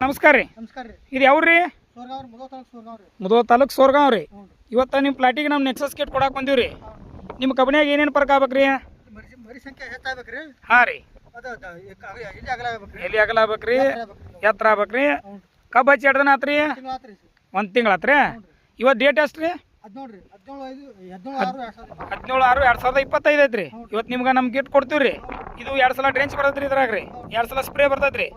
ನಮಸ್ಕಾರ ರೀ. ನಮಸ್ಕಾರ ರೀ. ಇದು ಯಾವ್ರಿ? ಮುದೋ ತಾಲೂಕು ಸೋರ್ಗಾವ್ ರೀ. ಇವತ್ತು ನಿಮ್ಮ ಪ್ಲಾಟಿಗೆ ನಮ್ಮ ನೆಕ್ಸಸ್ ಕಿಟ್ ಕೊಡಕ್ಕೆ ಬಂದಿವ್ರಿ. ರೀ ನಿಮ್ಮ ಕಬ್ನ್ಯಾಗ ಏನೇನು ಪರ್ಕ್ ಆಗ್ಬೇಕ್ರಿ? ಮರಿ ಸಂಖ್ಯೆ ಹಾಂ ರೀ. ಆಗಲ ಎಲ್ಲಿ ಅಗಲ ಆಗ್ಬೇಕ್ರಿ? ಎತ್ತರ ಆಗ್ಬೇಕ್ರಿ? ಕಬ್ಬು ಹಚ್ಚಿ ಎರಡು ದಿನ ಆತ್ರಿ ಒಂದ್ ತಿಂಗಳು ಆತ್ರಿ? ಇವತ್ತು ಡೇಟ್ ಎಷ್ಟು ರೀ? ಹದಿನೇಳು ಆರು ಎರಡು ಸಾವಿರದ ಇಪ್ಪತ್ತೈದು. ಐತ್ರಿ. ಇವತ್ತು ನಿಮ್ಗೆ ನಮ್ಮ ಕಿಟ್ ಕೊಡ್ತೀವಿ ರೀ ಇದು ಎರಡು ಸಲ ಡ್ರೆಂಚ್ ಬರ್ತೈತ್ರಿ ಇದ್ರಾಗ್ರಿ. ಇದ್ರಾಗ ರೀ. ಎರಡು ಸಲ ಸ್ಪ್ರೇ ಬರ್ತೈತ್ರಿ.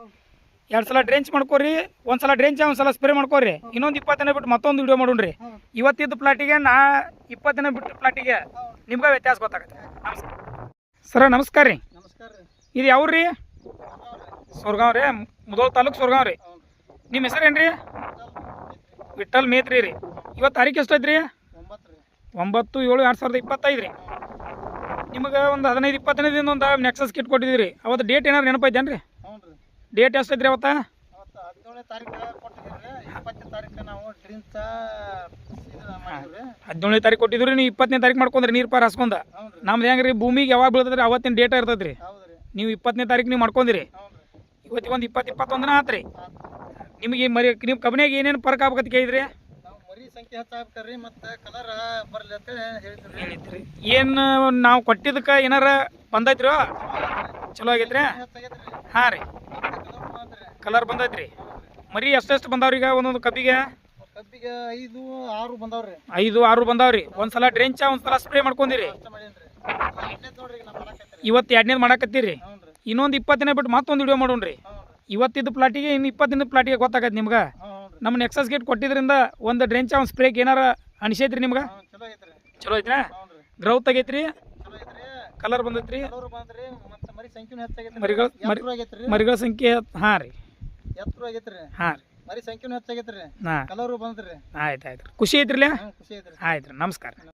ಎರಡು ಸಲ ಡ್ರೆಂಚ್ ಮಾಡ್ಕೋರಿ ಒಂದು ಸಲ ಡ್ರೆಂಚ್ ಒಂದು ಸಲ ಸ್ಪ್ರೇ ಮಾಡ್ಕೋರಿ. ಇನ್ನೊಂದು ಇಪ್ಪತ್ತು ದಿನ ಬಿಟ್ಟು ಮತ್ತೊಂದು ವಿಡಿಯೋ ಮಾಡೋಣ್ರಿ. ಇವತ್ತಿದ್ದು ಪ್ಲಾಟಿಗೆ ನಾ ಇಪ್ಪತ್ತು ದಿನ ಬಿಟ್ಟು ಪ್ಲಾಟಿಗೆ ನಿಮ್ಗೆ ವ್ಯತ್ಯಾಸ ಗೊತ್ತಾಗುತ್ತೆ. ಸರ ನಮಸ್ಕಾರ ರೀ. ಇದು ಯಾವ್ರಿ ಸೊರ್ಗಾವ್ ರೀ ಮುದೋಳ್ ತಾಲೂಕು ಸೊರ್ಗಾವ್ ರೀ. ನಿಮ್ಮ ಹೆಸರೇನು ರೀ ವಿಠಲ್ ಮೇತ್ರಿ ರೀ. ಇವತ್ತು ತಾರೀಕು ಎಷ್ಟು ಐತ್ರಿ? ಒಂಬತ್ತು ಏಳು ಎರಡು ಸಾವಿರದ ಇಪ್ಪತ್ತೈದು ರೀ. ನಿಮಗೆ ಒಂದು ಹದಿನೈದು ಇಪ್ಪತ್ತನೇ ದಿನ ಒಂದು ನೆಕ್ಸಸ್ ಕಿಟ್ ಕೊಟ್ಟಿದ್ದೀರಿ. ಅವತ್ತು ಡೇಟ್ ಏನಾರು ನೆನಪೈತೇನು ರೀ ಡೇಟ್ ಎಷ್ಟು ಐತ್ರಿ ಅವತ್ತ? ಹದಿನೇಳನೇ ತಾರೀಕು ಕೊಟ್ಟಿದ್ರಿ ನೀವು ಇಪ್ಪತ್ತನೇ ತಾರೀಕು ಮಾಡ್ಕೊಂಡ್ರಿ ನೀರು ಪಾರ್ ಹಾಸ್ಕೊಂಡ. ನಮ್ದು ಹೆಂಗ್ರಿ ಭೂಮಿಗೆ ಯಾವಾಗ ಬೀಳ್ತದ್ರಿ ಅವತ್ತಿನ ಡೇಟ್ ಇರ್ತದ್ರಿ ನೀವು ಇಪ್ಪತ್ತನೇ ತಾರೀಕು ನೀವು ಮಾಡ್ಕೊಂಡಿರಿ. ಇವತ್ತಿಗೆ ಒಂದು ಇಪ್ಪತ್ತು ಇಪ್ಪತ್ತೊಂದನ ದಿನ ಆತ್ರಿ. ಆತು. ನಿಮಗೆ ಮರಿ ನಿಮ್ಮ ಕಬ್ನ್ಯಾಗ ಏನೇನು ಪರ್ಕ್ ಆಗ್ಬೇಕಂತ ಕೇಳಿದ್ರಿ? ಏನು ನಾವು ಕೊಟ್ಟಿದ್ದಕ್ಕೆ ಏನಾರ ಬಂದೈತ್ರಿ? ಚಲೋ ಆಗೈತ್ರಿ? ಹಾಂ ರೀ. ಕಲರ್ ಬಂದೈತ್ರಿ. ಮರಿ ಎಷ್ಟೆಷ್ಟು ಬಂದಾವ್ರಿ ಈಗ ಒಂದೊಂದು ಕಬ್ಬಿಗೆ? ಕಬ್ಬಿಗೆ ಐದು ಆರು ಬಂದಾವ್ರಿ. ಐದು ಆರು ಬಂದಾವ್ರಿ. ಒಂದು ಸಲ ಡ್ರೆಂಚ ಒಂದ್ಸಲ ಸ್ಪ್ರೇ ಮಾಡ್ಕೊಂಡಿರಿ ಇವತ್ತು ಎರಡನೇದು ಮಾಡಕತ್ತೀರಿ. ಇನ್ನೊಂದು ಇಪ್ಪತ್ತು ದಿನ ಬಿಟ್ಟು ಮತ್ತೊಂದು ವಿಡಿಯೋ ಮಾಡೋಣ್ರಿ. ಇವತ್ತಿದ್ದು ಪ್ಲಾಟಿಗೆ ಇನ್ನು ಇಪ್ಪತ್ತು ದಿನದ ಪ್ಲಾಟಿಗೆ ಗೊತ್ತಾಗತ್ತೆ ನಿಮ್ಗೆ? ನಮ್ಮ ನೆಕ್ಸಸ್ ಗೇಟ್ ಕೊಟ್ಟಿದ್ರಿಂದ ಒಂದು ಡ್ರೆಂಚ ಒಂದು ಸ್ಪ್ರೇಗೆ ಏನಾರ ಅನಿಸೈತ್ರಿ ನಿಮ್ಗೆ? ಚಲೋ ಐತ್ರಿ. ಗ್ರೌತ್ ಆಗೈತ್ರಿ? ಕಲರ್ ಬಂದೈತ್ರಿ? ಮರಿಗಳು- ಮರಿಗಳ ಸಂಖ್ಯೆ ಹಾಂ ರೀ. ಎತ್ತರ ಆಗೈತ್ರಿ. ಹಾಂ. ರೀ ಮರಿ ಸಂಖ್ಯೆನೂ ಹೆಚ್ಚಾಗೈತ್ರಿ ಕಲರು ಬಂದ್ರಿ ಆಯ್ತು ಆಯ್ತು. ಖುಷಿ ಐತ್ರಿಲ್ಲ ಖುಷಿ ಐತ್ರಿ. ಆಯ್ತು ನಮಸ್ಕಾರ.